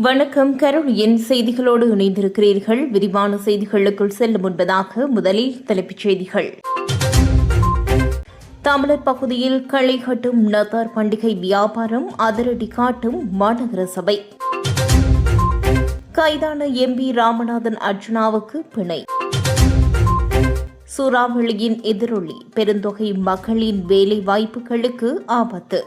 வணக்கம். கரோலியின் செய்திகளோடு இணைந்திருக்கிறீர்கள். விரிவான செய்திகளுக்குள் செல்லும் முன்பதாக முதலில் தலைப்புச் செய்திகள். தமிழர் பகுதியில் களை கட்டும் நத்தார் பண்டிகை வியாபாரம் அதிரடி காட்டும் மாநகர சபை. கைதான எம்பி ராமநாதன் அர்ஜுனாவுக்கு பிணை. சூறாவளியின் எதிரொலி பெருந்தொகை மக்களின் வேலை வாய்ப்புகளுக்கு ஆபத்து.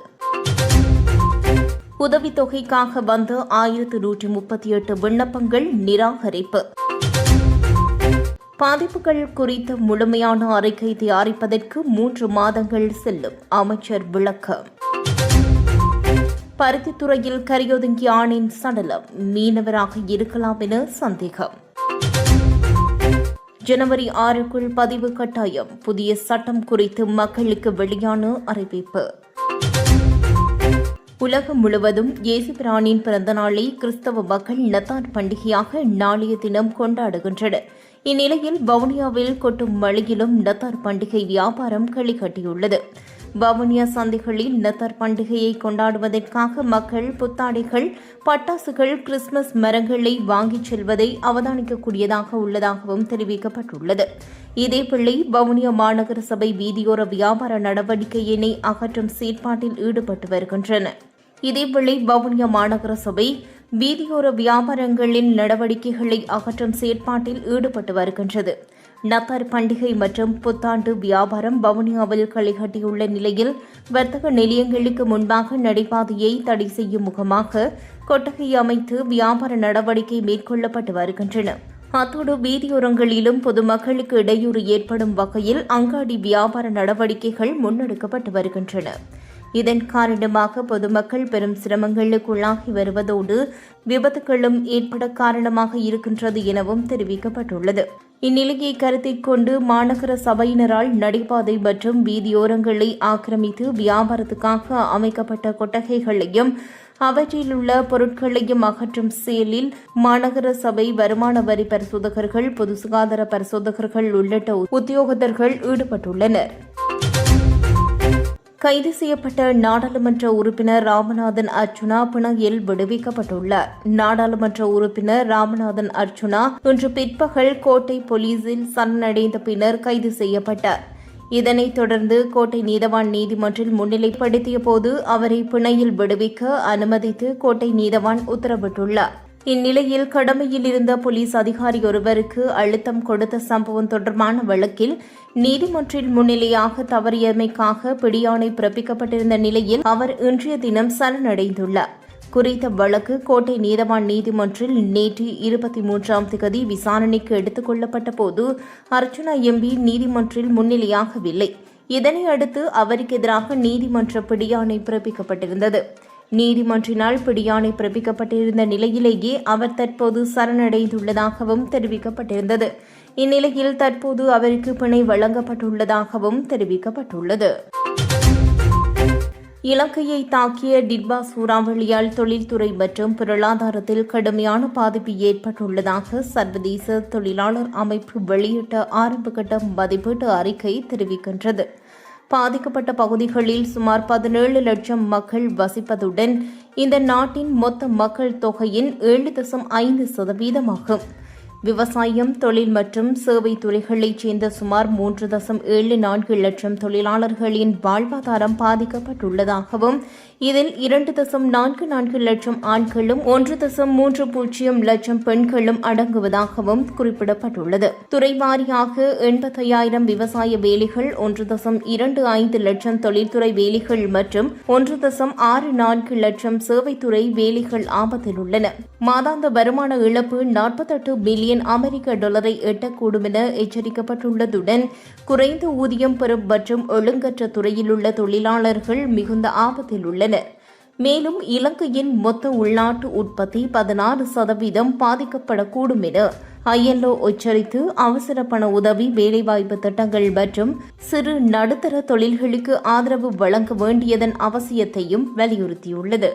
உதவித்தொகைக்காக வந்த ஆயிரத்து நூற்றி முப்பத்தி எட்டு விண்ணப்பங்கள் நிராகரிப்பு. பாதிப்புகள் குறித்த முழுமையான அறிக்கை தயாரிப்பதற்கு மூன்று மாதங்கள் செல்லும் அமைச்சர் விளக்கம். பருத்தித்துறையில் கரையொதுங்கிய ஆணின் சடலம் மீனவராக இருக்கலாம் என சந்தேகம். ஜனவரி ஆறுக்குள் பதிவு கட்டாயம் புதிய சட்டம் குறித்து மக்களுக்கு வெளியான அறிவிப்பு. உலகம் முழுவதும் இயேசுபிரானின் பிறந்த நாளை கிறிஸ்தவ மக்கள் நத்தார் பண்டிகையாக நாளைய தினம் கொண்டாடுகின்றனர். இந்நிலையில் வவுனியாவில் கொட்டும் மழையிலும் நத்தார் பண்டிகை வியாபாரம் களி கட்டியுள்ளது வவுனியா சந்தைகளில் நத்தார் பண்டிகையை கொண்டாடுவதற்காக மக்கள் புத்தாடைகள் பட்டாசுகள் கிறிஸ்துமஸ் மரங்களை வாங்கிச் செல்வதை அவதானிக்கக்கூடியதாக உள்ளதாகவும் தெரிவிக்கப்பட்டுள்ளது. இதேபிள்ளை வவுனியா மாநகர சபை வீதியோர வியாபார நடவடிக்கையினை அகற்றும் செயற்பாட்டில் ஈடுபட்டு வருகின்றன இதேவேளை வவுனியா மாநகர சபை வீதியோர வியாபாரங்களின் நடவடிக்கைகளை அகற்றும் செயற்பாட்டில் ஈடுபட்டு வருகின்றது. நத்தார் பண்டிகை மற்றும் புத்தாண்டு வியாபாரம் வவுனியாவில் களிகட்டியுள்ள நிலையில் வர்த்தக நிலையங்களுக்கு முன்பாக நடைபாதையை தடை செய்யும் முகமாக கொட்டகை அமைத்து வியாபார நடவடிக்கை மேற்கொள்ளப்பட்டு வருகின்றன. அத்தோடு வீதியோரங்களிலும் பொதுமக்களுக்கு இடையூறு ஏற்படும் வகையில் அங்காடி வியாபார நடவடிக்கைகள் முன்னெடுக்கப்பட்டு வருகின்றன. இதன் காரணமாக பொதுமக்கள் பெரும் சிரமங்களுக்குள்ளாகி வருவதோடு விபத்துகளும் ஏற்பட காரணமாக இருக்கின்றது எனவும் தெரிவிக்கப்பட்டுள்ளது. இந்நிலையை கருத்தில் கொண்டு மாநகர சபையினரால் நடைபாதை மற்றும் வீதியோரங்களை ஆக்கிரமித்து வியாபாரத்துக்காக அமைக்கப்பட்ட கொட்டகைகளையும் அவற்றில் உள்ள பொருட்களையும் அகற்றும் செயலில் மாநகர சபை வருமான வரி பரிசோதகர்கள் பொது சுகாதார பரிசோதகர்கள் உள்ளிட்ட உத்தியோகத்தர்கள் ஈடுபட்டுள்ளனர். கைது செய்யப்பட்ட நாடாளுமன்ற உறுப்பினர் ராமநாதன் அர்ச்சுனா பிணையில் விடுவிக்கப்பட்டுள்ளார் நாடாளுமன்ற உறுப்பினர் ராமநாதன் அர்ச்சுனா இன்று பிற்பகல் கோட்டை போலீசில் சரணடைந்த பின்னர் கைது செய்யப்பட்டார். இதனைத் தொடர்ந்து கோட்டை நீதவான் நீதிமன்றில் முன்னிலைப்படுத்திய போது அவரை பிணையில் விடுவிக்க அனுமதித்து கோட்டை நீதவான் உத்தரவிட்டுள்ளார். இந்நிலையில் கடமையில் இருந்த போலீஸ் அதிகாரி ஒருவருக்கு அழுத்தம் கொடுத்த சம்பவம் தொடர்பான வழக்கில் நீதிமன்றில் முன்னிலையாக தவறியமைக்காக பிடியாணை பிறப்பிக்கப்பட்டிருந்த நிலையில் அவர் இன்றைய தினம் சரணடைந்துள்ளார். குறித்த வழக்கு கோட்டை நீதவான் நீதிமன்றில் நேற்று இருபத்தி மூன்றாம் திகதி விசாரணைக்கு எடுத்துக் கொள்ளப்பட்ட போது அர்ச்சுனா எம்பி நீதிமன்றில் முன்னிலையாகவில்லை. இதனை அடுத்து அவருக்கு எதிராக நீதிமன்ற பிடியாணை பிறப்பிக்கப்பட்டிருந்தது. நீதிமன்றினால் பிடியாணை பிறப்பிக்கப்பட்டிருந்த நிலையிலேயே அவர் தற்போது சரணடைந்துள்ளதாகவும் தெரிவிக்கப்பட்டிருந்தது. இந்நிலையில் தற்போது அவருக்கு பிணை வழங்கப்பட்டுள்ளதாகவும் தெரிவிக்கப்பட்டுள்ளது. இலங்கையை தாக்கிய டிட்பா சூறாவளியால் தொழில்துறை மற்றும் பொருளாதாரத்தில் கடுமையான பாதிப்பு ஏற்பட்டுள்ளதாக சர்வதேச தொழிலாளர் அமைப்பு வெளியிட்ட ஆரம்பகட்ட மதிப்பீட்டு அறிக்கை தெரிவிக்கின்றது. பாதிக்கப்பட்ட பகுதிகளில் சுமார் பதினேழு லட்சம் மக்கள் வசிப்பதுடன் இந்த நாட்டின் மொத்த மக்கள் தொகையின் ஏழு தசம் ஐந்து சதவீதமாகும். விவசாயம் தொழில் மற்றும் சேவை துறைகளைச் சேர்ந்த சுமார் மூன்று தசம் ஏழு நான்கு லட்சம் தொழிலாளர்களின் வாழ்வாதாரம் பாதிக்கப்பட்டுள்ளதாகவும் இதில் இரண்டு தசம் நான்கு நான்கு லட்சம் ஆண்களும் ஒன்று தசம் மூன்று பூஜ்ஜியம் லட்சம் பெண்களும் அடங்குவதாகவும் குறிப்பிடப்பட்டுள்ளது. துறைவாரியாக எண்பத்தையாயிரம் விவசாய வேலைகள் ஒன்று தசம் இரண்டு ஐந்து லட்சம் தொழில்துறை வேலைகள் மற்றும் ஒன்று தசம் ஆறு நான்கு லட்சம் சேவைத்துறை வேலைகள் ஆபத்தில் உள்ளன மாதாந்த வருமான இழப்பு நாற்பத்தெட்டு பில்லியன் மில்லியன் அமெரிக்க டாலரை எட்டக்கூடும் என எச்சரிக்கப்பட்டுள்ளதுடன் குறைந்த ஊதியம் பெறும் மற்றும் ஒழுங்கற்ற துறையில் உள்ள தொழிலாளர்கள் மிகுந்த ஆபத்தில் உள்ளனர். மேலும் இலங்கையின் மொத்த உள்நாட்டு உற்பத்தி பதினாறு சதவீதம் பாதிக்கப்படக்கூடும் என ஐஎல்ஓ எச்சரித்து அவசர பண உதவி வேலைவாய்ப்பு திட்டங்கள் மற்றும் சிறு நடுத்தர தொழில்களுக்கு ஆதரவு வழங்க வேண்டியதன் அவசியத்தையும் வலியுறுத்தியுள்ளது.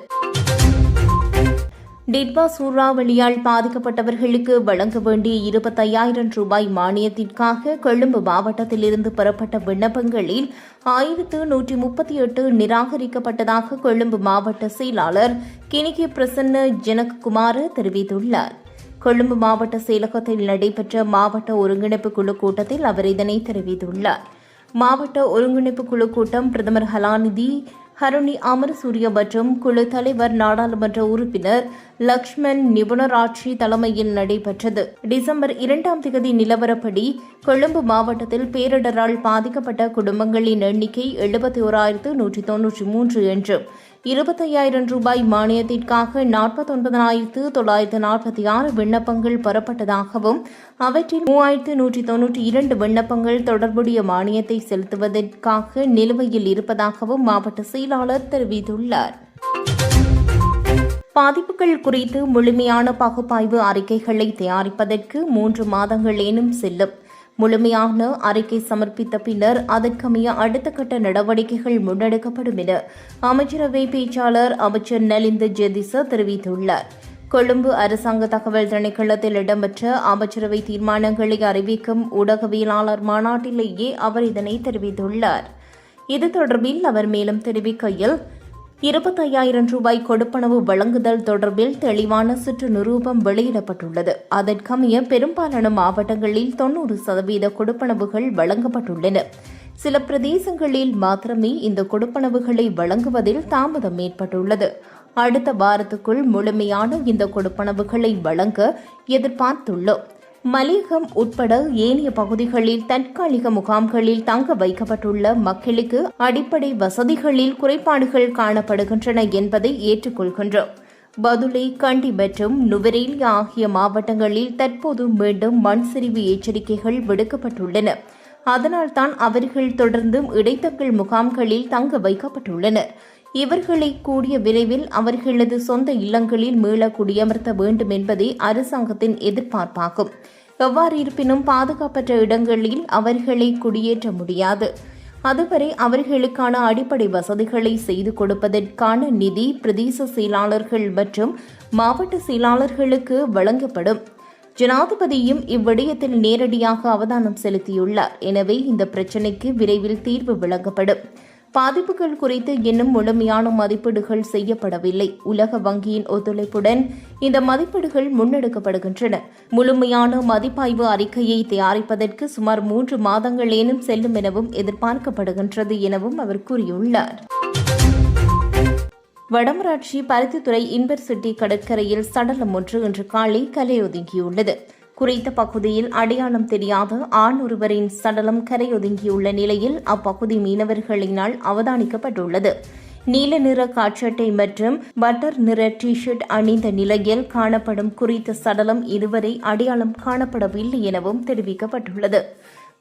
டிட்வா சூறாவளியால் பாதிக்கப்பட்டவர்களுக்கு வழங்க வேண்டிய இருபத்தையாயிரம் ரூபாய் மானியத்திற்காக கொழும்பு மாவட்டத்திலிருந்து பெறப்பட்ட விண்ணப்பங்களில் ஆயிரத்து நூற்றி முப்பத்தி எட்டு நிராகரிக்கப்பட்டதாக கொழும்பு மாவட்ட செயலாளர் கிணிகி பிரசன்ன ஜனகுமார தெரிவித்துள்ளார். கொழும்பு மாவட்ட செயலகத்தில் நடைபெற்ற மாவட்ட ஒருங்கிணைப்பு குழு கூட்டத்தில் அவர் இதனை தெரிவித்துள்ளார். மாவட்ட ஒருங்கிணைப்பு குழு கூட்டம் பிரதமர் ஹலாநிதி ஹருணி அமரசூரிய மற்றும் குழு தலைவர் நாடாளுமன்ற உறுப்பினர் லக்ஷ்மண் நிபுணராட்சி தலைமையில் நடைபெற்றது. டிசம்பர் இரண்டாம் தேதி நிலவரப்படி கொழும்பு மாவட்டத்தில் பேரிடரால் பாதிக்கப்பட்ட குடும்பங்களின் எண்ணிக்கை எழுபத்தி ஓராயிரத்து நூற்றி தொன்னூற்றி மூன்று என்றும் இருபத்தையாயிரம் ரூபாய் மானியத்திற்காக நாற்பத்தொன்பதாயிரத்து தொள்ளாயிரத்து நாற்பத்தி ஆறு விண்ணப்பங்கள் பெறப்பட்டதாகவும் அவற்றில் மூவாயிரத்து நூற்றி தொன்னூற்றி இரண்டு விண்ணப்பங்கள் தொடர்புடைய மானியத்தை செலுத்துவதற்காக நிலுவையில் இருப்பதாகவும் மாவட்ட செயலாளர் தெரிவித்துள்ளார். பாதிப்புகள் குறித்து முழுமையான பகுப்பாய்வு அறிக்கைகளை தயாரிப்பதற்கு மூன்று மாதங்கள் ஏனும் செல்லும். முழுமையான அறிக்கை சமர்ப்பித்த பின்னர் அதற்கமைய அடுத்த கட்ட நடவடிக்கைகள் முன்னெடுக்கப்படும் என அமைச்சரவை பேச்சாளர் அமைச்சர் நலிந்த ஜெதிச தெரிவித்துள்ளார். கொழும்பு அரசாங்க தகவல் திணைக்களத்தில் இடம்பெற்ற அமைச்சரவை தீர்மானங்களை அறிவிக்கும் ஊடகவியலாளர் மாநாட்டிலேயே அவர் இதனை தெரிவித்துள்ளார். இது தொடர்பில் அவர் மேலும் தெரிவிக்கையில் இருபத்தையாயிரம் ரூபாய் கொடுப்பனவு வழங்குதல் தொடர்பில் தெளிவான சுற்று நிரூபம் வெளியிடப்பட்டுள்ளது. அதற்கமைய பெரும்பாலான மாவட்டங்களில் தொன்னூறு சதவீத கொடுப்பனவுகள் வழங்கப்பட்டுள்ளன. சில பிரதேசங்களில் மாத்திரமே இந்த கொடுப்பனவுகளை வழங்குவதில் தாமதம் ஏற்பட்டுள்ளது. அடுத்த வாரத்துக்குள் முழுமையான இந்த கொடுப்பனவுகளை வழங்க எதிர்பார்த்துள்ளோம். மலையகம் உட்பட ஏனைய பகுதிகளில் தற்காலிக முகாம்களில் தங்க வைக்கப்பட்டுள்ள மக்களுக்கு அடிப்படை வசதிகளில் குறைபாடுகள் காணப்படுகின்றன என்பதை ஏற்றுக்கொள்கின்றோம். பதுளை கண்டி மற்றும் நுவரேலி ஆகிய மாவட்டங்களில் தற்போது மீண்டும் மண் சரிவு எச்சரிக்கைகள் விடுக்கப்பட்டுள்ளன. அதனால்தான் அவர்கள் தொடர்ந்தும் இடைத்தங்கள் முகாம்களில் தங்க வைக்கப்பட்டுள்ளனர். இவர்களை கூடிய விரைவில் அவர்களது சொந்த இல்லங்களில் மீள குடியமர்த்த வேண்டும் என்பதே அரசாங்கத்தின் எதிர்பார்ப்பாகும். எவ்வாறு இருப்பினும் பாதுகாப்பற்ற இடங்களில் அவர்களை குடியேற்ற முடியாது. அதுவரை அவர்களுக்கான அடிப்படை வசதிகளை செய்து கொடுப்பதற்கான நிதி பிரதேச செயலாளர்கள் மற்றும் மாவட்ட செயலாளர்களுக்கு வழங்கப்படும். ஜனாதிபதியும் இவ்விடயத்தில் நேரடியாக அவதானம் செலுத்தியுள்ளார். எனவே இந்த பிரச்சினைக்கு விரைவில் தீர்வு வழங்கப்படும் பாதிப்புகள் குறித்து இன்னும் முழுமையான மதிப்பீடுகள் செய்யப்படவில்லை. உலக வங்கியின் ஒத்துழைப்புடன் இந்த மதிப்பீடுகள் முன்னெடுக்கப்படுகின்றன. முழுமையான மதிப்பாய்வு அறிக்கையை தயாரிப்பதற்கு சுமார் மூன்று மாதங்கள் ஏனும் செல்லும் எனவும் எதிர்பார்க்கப்படுகின்றது எனவும் அவர் கூறியுள்ளார். வடமராட்சி பருத்தித்துறை இன்பர்சிட்டி கடற்கரையில் சடலம் ஒன்று இன்று காலை கலையொதுங்கியுள்ளது. குறித்த பகுதியில் அடையாளம் தெரியாத ஆண் ஒருவரின் சடலம் கரையொதுங்கியுள்ள நிலையில் அப்பகுதி மீனவர்களினால் அவதானிக்கப்பட்டுள்ளது. நீல நிற காட்சட்டை மற்றும் பட்டர் நிற டி ஷர்ட் அணிந்த நிலையில் காணப்படும் குறித்த சடலம் இதுவரை அடையாளம் காணப்படவில்லை எனவும் தெரிவிக்கப்பட்டுள்ளது.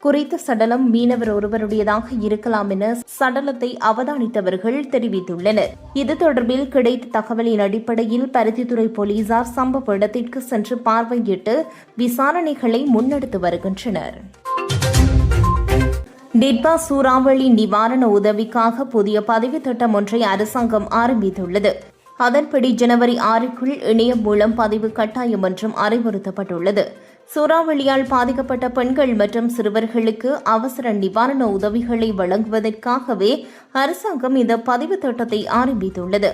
குறித்த சடலம் மீனவர் ஒருவருடையதாக இருக்கலாம் என சடலத்தை அவதானித்தவர்கள் தெரிவித்துள்ளனர். இது தொடர்பில் கிடைத்த தகவலின் அடிப்படையில் பருத்தித்துறை போலீசார் சம்பவ இடத்திற்கு சென்று பார்வையிட்டு விசாரணைகளை முன்னெடுத்து வருகின்றனர். டிட்பா சூறாவளி நிவாரண உதவிக்காக புதிய பதிவு திட்டம் ஒன்றை அரசாங்கம் ஆரம்பித்துள்ளது. அதன்படி ஜனவரி ஆறுக்குள் இணையம் மூலம் பதிவு கட்டாயம் என்றும் அறிவுறுத்தப்பட்டுள்ளது. சூறாவளியால் பாதிக்கப்பட்ட பெண்கள் மற்றும் சிறுவர்களுக்கு அவசர நிவாரண உதவிகளை வழங்குவதற்காகவே அரசாங்கம் இந்த பதிவு திட்டத்தை ஆரம்பித்துள்ளது.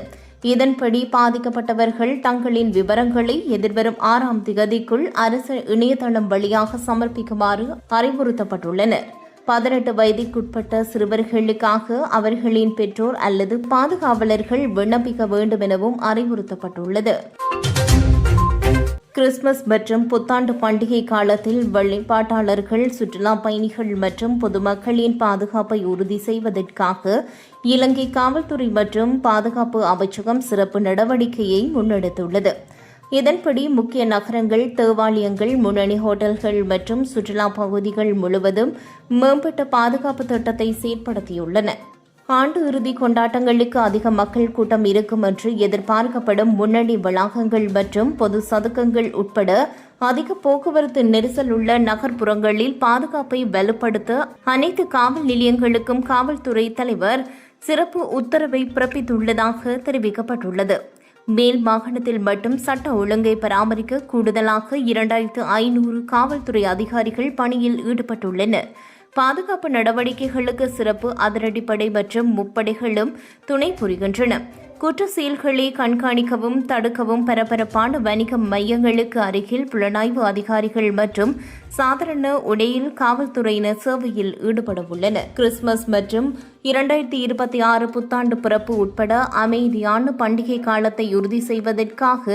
இதன்படி பாதிக்கப்பட்டவர்கள் தங்களின் விவரங்களை எதிர்வரும் ஆறாம் திகதிக்குள் அரசு இணையதளம் வழியாக சமர்ப்பிக்குமாறு அறிவுறுத்தப்பட்டுள்ளனர். பதினெட்டு வயதிற்குட்பட்ட சிறுவர்களுக்காக அவர்களின் பெற்றோர் அல்லது பாதுகாவலர்கள் விண்ணப்பிக்க வேண்டும் எனவும் அறிவுறுத்தப்பட்டுள்ளது. கிறிஸ்துமஸ் மற்றும் புத்தாண்டு பண்டிகை காலத்தில் வழிபாட்டாளர்கள் சுற்றுலா பயணிகள் மற்றும் பொதுமக்களின் பாதுகாப்பை உறுதி செய்வதற்காக இலங்கை காவல்துறை மற்றும் பாதுகாப்பு அமைச்சகம் சிறப்பு நடவடிக்கையை முன்னெடுத்துள்ளது. இதன்படி முக்கிய நகரங்கள் தேவாலயங்கள் முன்னணி ஹோட்டல்கள் மற்றும் சுற்றுலா பகுதிகள் முழுவதும் மேம்பட்ட பாதுகாப்பு திட்டத்தை செயற்படுத்தியுள்ளன. ஆண்டு இறுதி கொண்டாட்டங்களுக்கு அதிக மக்கள் கூட்டம் இருக்கும் என்று எதிர்பார்க்கப்படும் முன்னணி வளாகங்கள் மற்றும் பொது சதுக்கங்கள் உட்பட அதிக போக்குவரத்து நெரிசல் உள்ள நகர்ப்புறங்களில் பாதுகாப்பை வலுப்படுத்த அனைத்து காவல் நிலையங்களுக்கும் காவல்துறை தலைவர் சிறப்பு உத்தரவை பிறப்பித்துள்ளதாக தெரிவிக்கப்பட்டுள்ளது. மேல் மாகாணத்தில் மட்டும் சட்ட ஒழுங்கை பராமரிக்க கூடுதலாக இரண்டாயிரத்து ஐநூறு காவல்துறை அதிகாரிகள் பணியில் ஈடுபட்டுள்ளனர். பாதுகாப்பு நடவடிக்கைகளுக்கு சிறப்பு அதிரடிப்படை மற்றும் முப்படைகளும் துணை புரிகின்றன. குற்ற செயல்களை கண்காணிக்கவும் தடுக்கவும் பரபரப்பான வணிக மையங்களுக்கு அருகில் புலனாய்வு அதிகாரிகள் மற்றும் சாதாரண உடையில் காவல்துறையினர் சேவையில் ஈடுபட உள்ளனர் கிறிஸ்துமஸ் மற்றும் இரண்டாயிரத்தி இருபத்தி ஆறு புத்தாண்டு பிறப்பு உட்பட அமைதியான பண்டிகை காலத்தை உறுதி செய்வதற்காக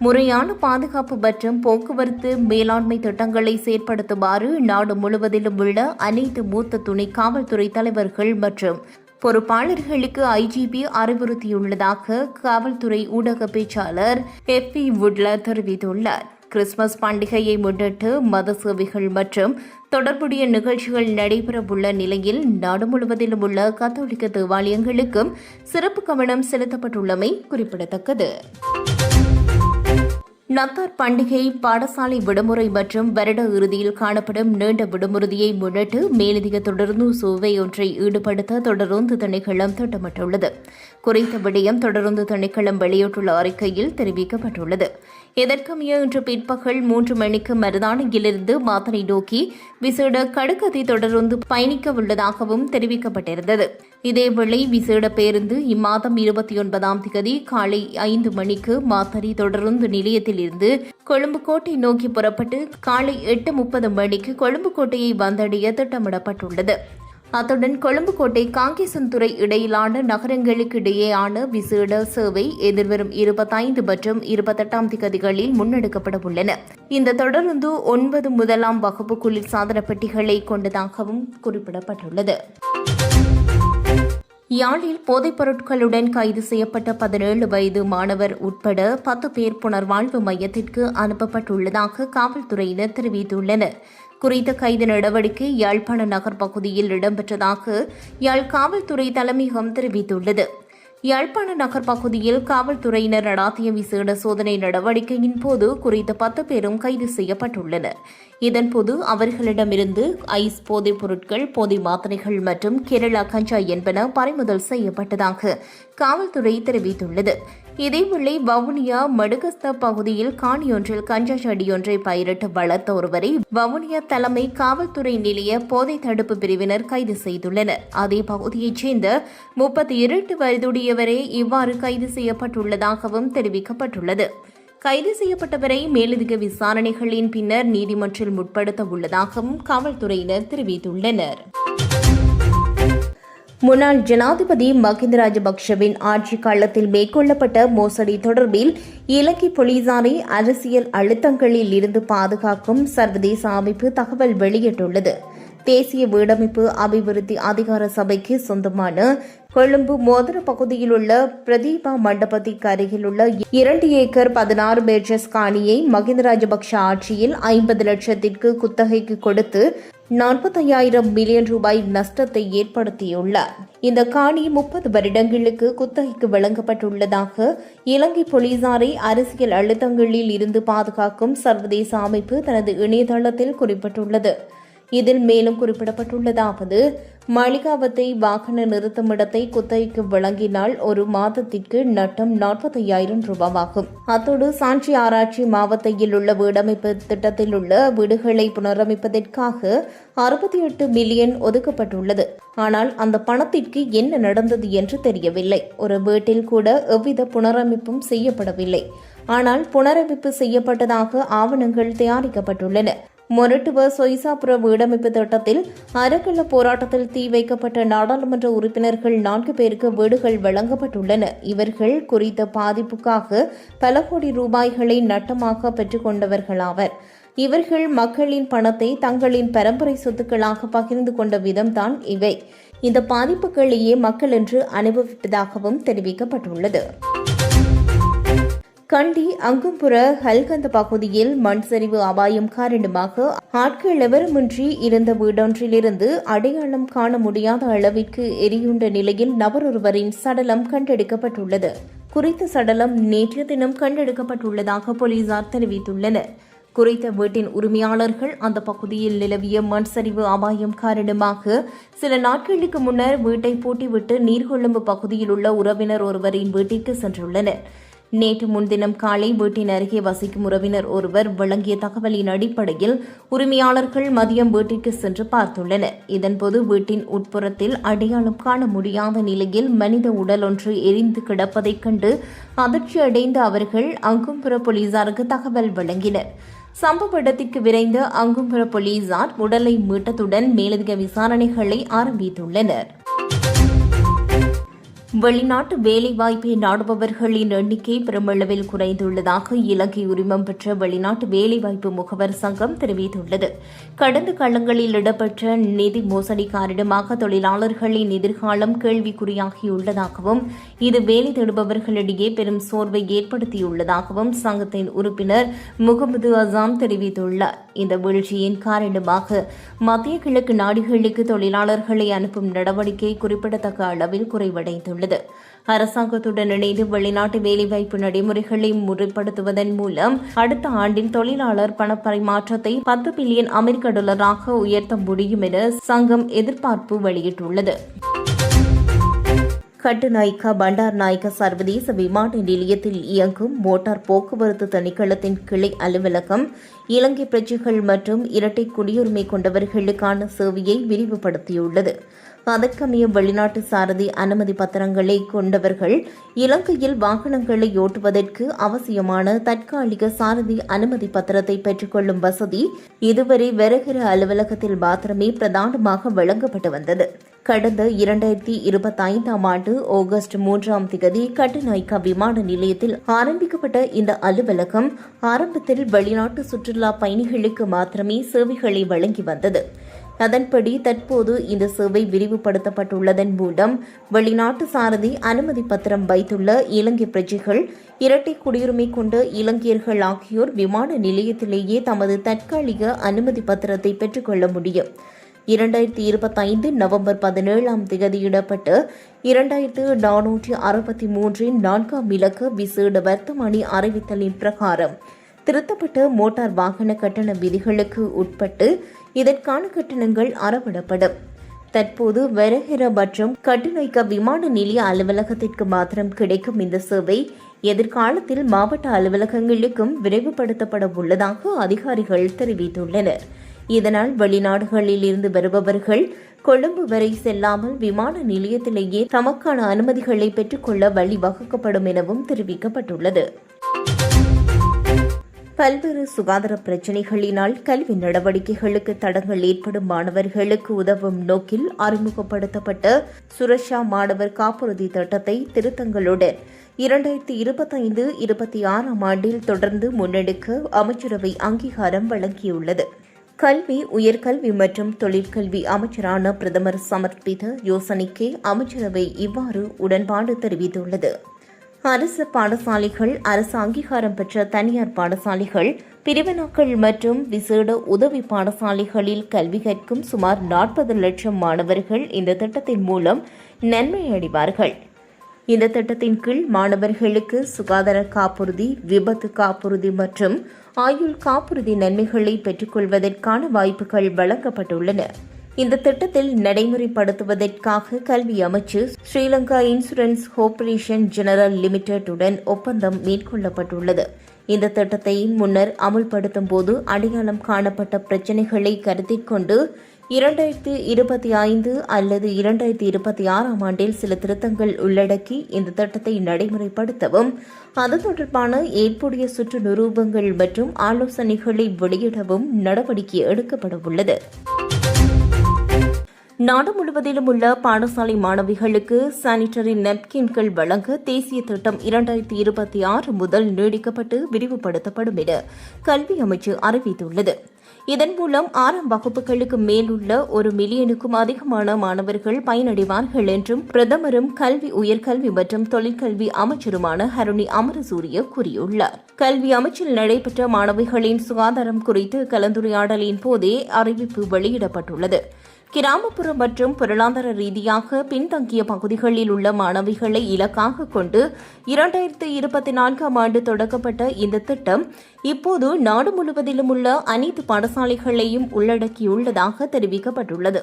முறையான பாதுகாப்பு மற்றும் போக்குவரத்து மேலாண்மை திட்டங்களை செயற்படுத்துமாறு நாடு முழுவதிலும் உள்ள அனைத்து மூத்த துணை காவல்துறை தலைவர்கள் மற்றும் பொறுப்பாளர்களுக்கு ஐஜிபி அறிவுறுத்தியுள்ளதாக காவல்துறை ஊடக பேச்சாளர் எஃப் பி வுட்லர் தெரிவித்துள்ளார். கிறிஸ்துமஸ் பண்டிகையை முன்னிட்டு மத சேவைகள் மற்றும் தொடர்புடைய நிகழ்ச்சிகள் நடைபெறவுள்ள நிலையில் நாடு முழுவதிலும் உள்ள கத்தோலிக்க தேவாலயங்களுக்கும் சிறப்பு கவனம் செலுத்தப்பட்டுள்ளமை குறிப்பிடத்தக்கது. நத்தார் பண்டிகை பாடசாலை விடுமுறை மற்றும் வருட இறுதியில் காணப்படும் நீண்ட விடுமுறையை முன்னிட்டு மேலதிக தொடர்ந்து சுவை ஒன்றை ஈடுபடுத்த தொடர்ந்து திணைக்களம் திட்டமிட்டுள்ளது. குறித்த விடயம் தொடர்ந்து திணைக்களம் வெளியிட்டுள்ள அறிக்கையில் தெரிவிக்கப்பட்டுள்ளது. இதற்கமைய இன்று பிற்பகல் மூன்று மணிக்கு மருதானையிலிருந்து மாத்தனை நோக்கி விசேட கடுக்கத்தை தொடர்ந்து பயணிக்க உள்ளதாகவும் தெரிவிக்கப்பட்டிருந்தது. இதேவேளை விசேட பேருந்து இம்மாதம் இருபத்தி ஒன்பதாம் தேதி காலை ஐந்து மணிக்கு மாத்தறை தொடர்ந்து நிலையத்தில் இருந்து கொழும்புக்கோட்டை நோக்கி புறப்பட்டு காலை எட்டு முப்பது மணிக்கு கொழும்புக்கோட்டையை வந்தடைய திட்டமிடப்பட்டுள்ளது. அத்துடன் கொழும்புக்கோட்டை காங்கேசன்துறை இடையிலான நகரங்களுக்கு இடையேயான விசேட சேவை எதிர்வரும் இருபத்தைந்து மற்றும் இருபத்தெட்டாம் திகதிகளில் முன்னெடுக்கப்பட உள்ளன. இந்த தொடர்ந்து ஒன்பது முதலாம் வகுப்பு குளிர்சாதன பெட்டிகளை கொண்டதாகவும் குறிப்பிடப்பட்டுள்ளது. யாழில் போதைப் பொருட்களுடன் கைது செய்யப்பட்ட பதினேழு வயது மாணவர் உட்பட பத்து பேர் புனர்வாழ்வு மையத்திற்கு அனுப்பப்பட்டுள்ளதாக காவல்துறையினர் தெரிவித்துள்ளனர். குறித்த கைது நடவடிக்கை யாழ்ப்பாண நகர் பகுதியில் இடம்பெற்றதாக யாழ் காவல்துறை தலைமையகம் தெரிவித்துள்ளது. யாழ்ப்பாண நகர் பகுதியில் காவல்துறையினர் நடாத்திய விசேட சோதனை நடவடிக்கையின் போது குறித்த பத்து பேரும் கைது செய்யப்பட்டுள்ளனர். இதன்போது அவர்களிடமிருந்து ஐஸ் போதைப் பொருட்கள் போதை மாத்திரைகள் மற்றும் கேரளா கஞ்சா என்பன பறிமுதல் செய்யப்பட்டதாக காவல்துறை தெரிவித்துள்ளது. இதேவேளை வவுனியா மடுகஸ்த பகுதியில் காணியொன்றில் கஞ்சா செடியொன்றை பயிரிட்டு வளர்த்த ஒருவரை வவுனியா தலைமை காவல்துறை நிலைய போதை தடுப்பு பிரிவினர் கைது செய்துள்ளனர். அதே பகுதியைச் சேர்ந்த முப்பத்தி இரண்டு வயதுடையவரே இவ்வாறு கைது செய்யப்பட்டுள்ளதாகவும் தெரிவிக்கப்பட்டுள்ளது. கைது செய்யப்பட்டவரை மேலதிக விசாரணைகளின் பின்னர் நீதிமன்றில் முற்படுத்த உள்ளதாகவும் காவல்துறையினர் தெரிவித்துள்ளனர். முன்னாள் ஜனாதிபதி மகிந்த ராஜபக்ஷவின் ஆட்சி காலத்தில் மேற்கொள்ளப்பட்ட மோசடி தொடர்பில் இலங்கை போலீசாரை அரசியல் அழுத்தங்களில் இருந்து பாதுகாக்கும் சர்வதேச அமைப்பு தகவல் வெளியிட்டுள்ளது. தேசிய வீடமைப்பு அபிவிருத்தி அதிகார சபைக்கு சொந்தமான கொழும்பு மோதிர பகுதியில் உள்ள பிரதீபா மண்டபத்திற்கு அருகில் உள்ள இரண்டு ஏக்கர் பதினாறு பேர்ஜஸ் காணியை மகிந்த ராஜபக்ஷ ஆட்சியில் ஐம்பது லட்சத்திற்கு குத்தகைக்கு கொடுத்து நாற்பத்தையாயிரம் மில்லியன் ரூபாய் நஷ்டத்தை ஏற்படுத்தியுள்ளார். இந்த காணி முப்பது வருடங்களுக்கு குத்தகைக்கு வழங்கப்பட்டுள்ளதாக இலங்கை போலீசாரை அரசியல் அழுத்தங்களில் இருந்து பாதுகாக்கும் சர்வதேச அமைப்பு தனது இணையதளத்தில் குறிப்பிட்டுள்ளது. இதில் மேலும் குறிப்பிடப்பட்டுள்ளதாவது மளிகாவத்தை வாகன நிறுத்தமிடத்தை குத்தகைக்கு வழங்கினால் ஒரு மாதத்திற்கு நட்டம் நாற்பத்தையாயிரம் ரூபாவாகும். அத்தோடு சாஞ்சி ஆராய்ச்சி மாவட்டத்தில் உள்ள வீடமைப்பு திட்டத்தில் உள்ள வீடுகளை புனரமைப்பதற்காக அறுபத்தி எட்டு மில்லியன் ஒதுக்கப்பட்டுள்ளது. ஆனால் அந்த பணத்திற்கு என்ன நடந்தது என்று தெரியவில்லை. ஒரு வீட்டில் கூட எவ்வித புனரமைப்பும் செய்யப்படவில்லை. ஆனால் புனரமைப்பு செய்யப்பட்டதாக ஆவணங்கள் தயாரிக்கப்பட்டுள்ளன. மொரட்டுவ சொய்சாபுர வீடமைப்பு திட்டத்தில் அறக்கள்ள போராட்டத்தில் தீ வைக்கப்பட்ட நாடாளுமன்ற உறுப்பினர்கள் நான்கு பேருக்கு வீடுகள் வழங்கப்பட்டுள்ளன. இவர்கள் குறித்த பாதிப்புக்காக பல கோடி ரூபாய்களை நட்டமாக பெற்றுக்கொண்டவர்களாவர் இவர்கள் மக்களின் பணத்தை தங்களின் பரம்பரை சொத்துக்களாக பகிர்ந்து கொண்ட விதம்தான் இவை. இந்த பாதிப்புகளையே மக்கள் என்று அனுபவிப்பதாகவும் தெரிவிக்கப்பட்டுள்ளது. கண்டி அங்கும்புற ஹல்கந்த பகுதியில் மண் சரிவு அபாயம் காரணமாக ஆட்கள் எவருமின்றி இருந்த வீடொன்றிலிருந்து அடையாளம் காண முடியாத அளவிற்கு எரியுண்ட நிலையில் நபரொருவரின் சடலம் கண்டெடுக்கப்பட்டுள்ளது. குறித்த சடலம் நேற்றைய தினம் கண்டெடுக்கப்பட்டுள்ளதாக போலீசார் தெரிவித்துள்ளனர். குறித்த வீட்டின் உரிமையாளர்கள் அந்த பகுதியில் நிலவிய மண் சரிவு அபாயம் காரணமாக சில நாட்களுக்கு முன்னர் வீட்டை பூட்டிவிட்டு நீர்கொழும்பு பகுதியில் உள்ள உறவினர் ஒருவரின் வீட்டிற்கு சென்றுள்ளனர். நேற்று முன்தினம் காலை வீட்டின் அருகே வசிக்கும் உறவினர் ஒருவர் வழங்கிய தகவலின் அடிப்படையில் உரிமையாளர்கள் மதியம் வீட்டிற்கு சென்று பார்த்துள்ளனர். இதன்போது வீட்டின் உட்புறத்தில் அடையாளம் காண முடியாத நிலையில் மனித உடல் ஒன்று எரிந்து கிடப்பதைக் கண்டு அதிர்ச்சி அடைந்த அவர்கள் அங்கும்புற போலீசாருக்கு தகவல் வழங்கினர். சம்பவ இடத்திற்கு விரைந்த அங்கும்புற போலீசார் உடலை மீட்டத்துடன் மேலதிக விசாரணைகளை ஆரம்பித்துள்ளனர். வெளிநாட்டு வேலைவாய்ப்பை நாடுபவர்களின் எண்ணிக்கை பெருமளவில் குறைந்துள்ளதாக இலங்கை உரிமம் பெற்ற வெளிநாட்டு வேலைவாய்ப்பு முகவர் சங்கம் தெரிவித்துள்ளது. கடந்த காலங்களில் இடம்பெற்ற நிதி மோசடி காரணமாக தொழிலாளர்களின் எதிர்காலம் கேள்விக்குறியாகியுள்ளதாகவும் இது வேலை தேடுபவர்களிடையே பெரும் சோர்வை ஏற்படுத்தியுள்ளதாகவும் சங்கத்தின் உறுப்பினர் முகமது அசாம் தெரிவித்துள்ளார். இந்த வீழ்ச்சியின் காரணமாக மத்திய கிழக்கு நாடுகளுக்கு தொழிலாளர்களை அனுப்பும் நடவடிக்கை குறிப்பிடத்தக்க அளவில் குறைவடைந்துள்ளது. உள்ளது அரசாங்கத்துடன் இணைந்து வெளிநாட்டு வேலைவாய்ப்பு நடைமுறைகளை முறைப்படுத்துவதன் மூலம் அடுத்த ஆண்டில் தொழிலாளர் பணப்பரிமாற்றத்தை பத்து பில்லியன் அமெரிக்க டாலராக உயர்த்த முடியும் என சங்கம் எதிர்பார்ப்பு வெளியிட்டுள்ளது. கட்டுநாய்க்கா பண்டார் நாயக்க சர்வதேச விமான நிலையத்தில் இயங்கும் மோட்டார் போக்குவரத்து திணைக்களத்தின் கிளை அலுவலகம் இலங்கை பிரஜைகள் மற்றும் இரட்டை குடியுரிமை கொண்டவர்களுக்கான சேவையை விரிவுபடுத்தியுள்ளது. அதற்கமைய வெளிநாட்டு சாரதி அனுமதி பத்திரங்களை கொண்டவர்கள் இலங்கையில் வாகனங்களை ஓட்டுவதற்கு அவசியமான தற்காலிக சாரதி அனுமதி பத்திரத்தை பெற்றுக்கொள்ளும் வசதி இதுவரை வருகிற அலுவலகத்தில் மாத்திரமே பிரதானமாக வழங்கப்பட்டு வந்தது. கடந்த இரண்டாயிரத்தி இருபத்தி ஐந்தாம் ஆண்டு ஆகஸ்ட் மூன்றாம் திகதி கட்டுநாய்க்கா விமான நிலையத்தில் ஆரம்பிக்கப்பட்ட இந்த அலுவலகம் ஆரம்பத்தில் வெளிநாட்டு சுற்றுலா பயணிகளுக்கு மாத்திரமே சேவைகளை வழங்கி வந்தது. அதன்படி தற்போது இந்த சேவை விரிவுபடுத்தப்பட்டுள்ளதன் மூலம் வெளிநாட்டு சாரதி அனுமதி பத்திரம் வைத்துள்ள இலங்கை பிரஜைகள் இரட்டை குடியுரிமை கொண்ட இலங்கையர்கள் ஆகியோர் விமான நிலையத்திலேயே தமது தற்காலிக அனுமதி பத்திரத்தை பெற்றுக்கொள்ள முடியும். இரண்டாயிரத்தி இருபத்தைந்து நவம்பர் பதினேழாம் தேதியிடப்பட்டு இரண்டாயிரத்து நானூற்றி அறுபத்தி மூன்றின் நான்காம் இலக்க விசேட வர்த்தமானி அறிவித்தலின் பிரகாரம் திருத்தப்பட்ட மோட்டார் வாகன கட்டண விதிகளுக்கு உட்பட்டு இதற்கான கட்டணங்கள் அறவிடப்படும். தற்போது வருகிற மற்றும் கட்டுநைக்க விமான நிலைய அலுவலகத்திற்கு மாத்திரம் கிடைக்கும் இந்த சேவை எதிர்காலத்தில் மாவட்ட அலுவலகங்களுக்கும் விரைவுபடுத்தப்பட உள்ளதாக அதிகாரிகள் தெரிவித்துள்ளனர். இதனால் வெளிநாடுகளில் இருந்து வருபவர்கள் கொழும்பு வரை செல்லாமல் விமான நிலையத்திலேயே தமக்கான அனுமதிகளை பெற்றுக்கொள்ள வழிவகுக்கப்படும் எனவும் தெரிவிக்கப்பட்டுள்ளது. பல்வேறு சுகாதார பிரச்சினைகளினால் கல்வி நடவடிக்கைகளுக்கு தடங்கள் ஏற்படும் மாணவர்களுக்கு உதவும் நோக்கில் அறிமுகப்படுத்தப்பட்ட சுரஷா மாணவர் காப்புறுதி திட்டத்தை திருத்தங்களுடன் இரண்டாயிரத்தி இருபத்தைந்து இருபத்தி ஆறாம் ஆண்டில் தொடர்ந்து முன்னெடுக்க அமைச்சரவை அங்கீகாரம் வழங்கியுள்ளது. கல்வி உயர்கல்வி மற்றும் தொழிற்கல்வி அமைச்சரான பிரதமர் சமர்ப்பித்த யோசனைக்கு அமைச்சரவை இவ்வாறு உடன்பாடு தெரிவித்துள்ளது. அரசு பாடசாலைகள் அரசு அங்கீகாரம் பெற்ற தனியார் பாடசாலைகள் பிரிவினாக்கள் மற்றும் விசேட உதவி பாடசாலைகளில் கல்வி கற்கும் சுமார் நாற்பது லட்சம் மாணவர்கள் இந்த திட்டத்தின் மூலம் நன்மை அடைவார்கள். இந்த திட்டத்தின் கீழ் மாணவர்களுக்கு சுகாதார காப்புறுதி விபத்து காப்புறுதி மற்றும் ஆயுள் காப்புறுதி நன்மைகளை பெற்றுக்கொள்வதற்கான வாய்ப்புகள் வழங்கப்பட்டுள்ளன. இந்த திட்டத்தில் நடைமுறைப்படுத்துவதற்காக கல்வி அமைச்சு ஸ்ரீலங்கா இன்சூரன்ஸ் கோர்ப்பரேஷன் ஜெனரல் லிமிடெட்டுடன் ஒப்பந்தம் மேற்கொள்ளப்பட்டுள்ளது. இந்த திட்டத்தை முன்னர் அமுல்படுத்தும் போது அடையாளம் காணப்பட்ட பிரச்சினைகளை கருத்தில் கொண்டு இரண்டாயிரத்தி இருபத்தி ஐந்து அல்லது இரண்டாயிரத்தி இருபத்தி ஆறாம் ஆண்டில் சில திருத்தங்கள் உள்ளடக்கி இந்த திட்டத்தை நடைமுறைப்படுத்தவும் அது தொடர்பான ஏற்புடைய சுற்று நிரூபங்கள் மற்றும் ஆலோசனைகளை வெளியிடவும் நடவடிக்கை எடுக்கப்பட உள்ளது நாடு முழுவதிலும் உள்ள பாடசாலை மாணவிகளுக்கு சானிட்டரி நெப்கின்கள் வழங்க தேசிய திட்டம் இரண்டாயிரத்தி இருபத்தி ஆறு முதல் நீடிக்கப்பட்டு விரிவுபடுத்தப்படும் என கல்வி அமைச்சு அறிவித்துள்ளது. இதன் மூலம் ஆறாம் வகுப்புகளுக்கு மேலுள்ள ஒரு மில்லியனுக்கும் அதிகமான மாணவர்கள் பயனடைவார்கள் என்றும் பிரதமரும் கல்வி உயர்கல்வி மற்றும் தொழிற்கல்வி அமைச்சருமான ஹருணி அமரசூரிய கூறியுள்ளார். கல்வி அமைச்சில் நடைபெற்ற மாணவிகளின் சுகாதாரம் குறித்து கலந்துரையாடலின் போதே அறிவிப்பு வெளியிடப்பட்டுள்ளது. கிராமப்புற மற்றும் பொருளாதார ரீதியாக பின்தங்கிய பகுதிகளில் உள்ள மாணவிகளை இலக்காக கொண்டு இரண்டாயிரத்து இருபத்தி நான்காம் ஆண்டு தொடங்கப்பட்ட இந்த திட்டம் இப்போது நாடு முழுவதிலும் உள்ள அனைத்து பாடசாலைகளையும் உள்ளடக்கியுள்ளதாக தெரிவிக்கப்பட்டுள்ளது.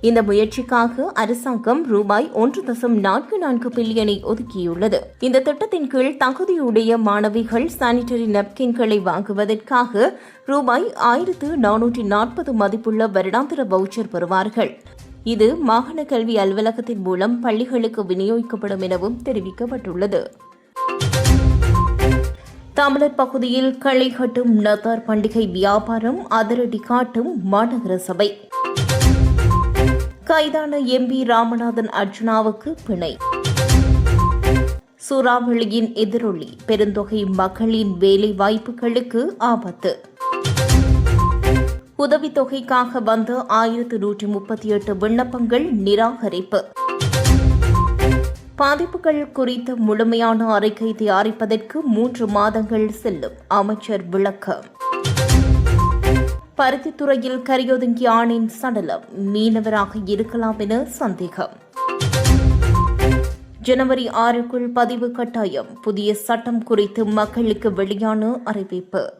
இந்த முயற்சிக்காக அரசாங்கம் ரூபாய் ஒன்று தசம் நான்கு நான்கு பில்லியனை ஒதுக்கியுள்ளது. இந்த திட்டத்தின் கீழ் தகுதியுடைய மாணவிகள் சானிட்டரி நப்கின்களை வாங்குவதற்காக ரூபாய் ஆயிரத்து நானூற்றி நாற்பது மதிப்புள்ள வருடாந்திர வவுச்சர் பெறுவார்கள். இது மாகாண கல்வி அலுவலகத்தின் மூலம் பள்ளிகளுக்கு விநியோகிக்கப்படும் எனவும் தெரிவிக்கப்பட்டுள்ளது. தமிழர் பகுதியில் களை கட்டும் நத்தார் பண்டிகை வியாபாரம் அதிரடி காட்டும் மாநகர சபை. கைதான எம்பி ராமநாதன் அர்ஜுனாவுக்கு பிணை. சூறாவளியின் எதிரொலி பெருந்தொகை மக்களின் வேலை வாய்ப்புகளுக்கு ஆபத்து. உதவித்தொகைக்காக வந்த ஆயிரத்து நூற்றி முப்பத்தி எட்டு விண்ணப்பங்கள் நிராகரிப்பு. பாதிப்புகள் குறித்த முழுமையான அறிக்கை தயாரிப்பதற்கு மூன்று மாதங்கள் செல்லும் அமைச்சர் விளக்கம். பருத்தித்துறையில் கரையொதுங்கிய ஆணின் சடலம் மீனவராக இருக்கலாம் என சந்தேகம். ஜனவரி ஆறுக்குள் பதிவு கட்டாயம். புதிய சட்டம் குறித்து மக்களுக்கு வெளியான அறிவிப்பு.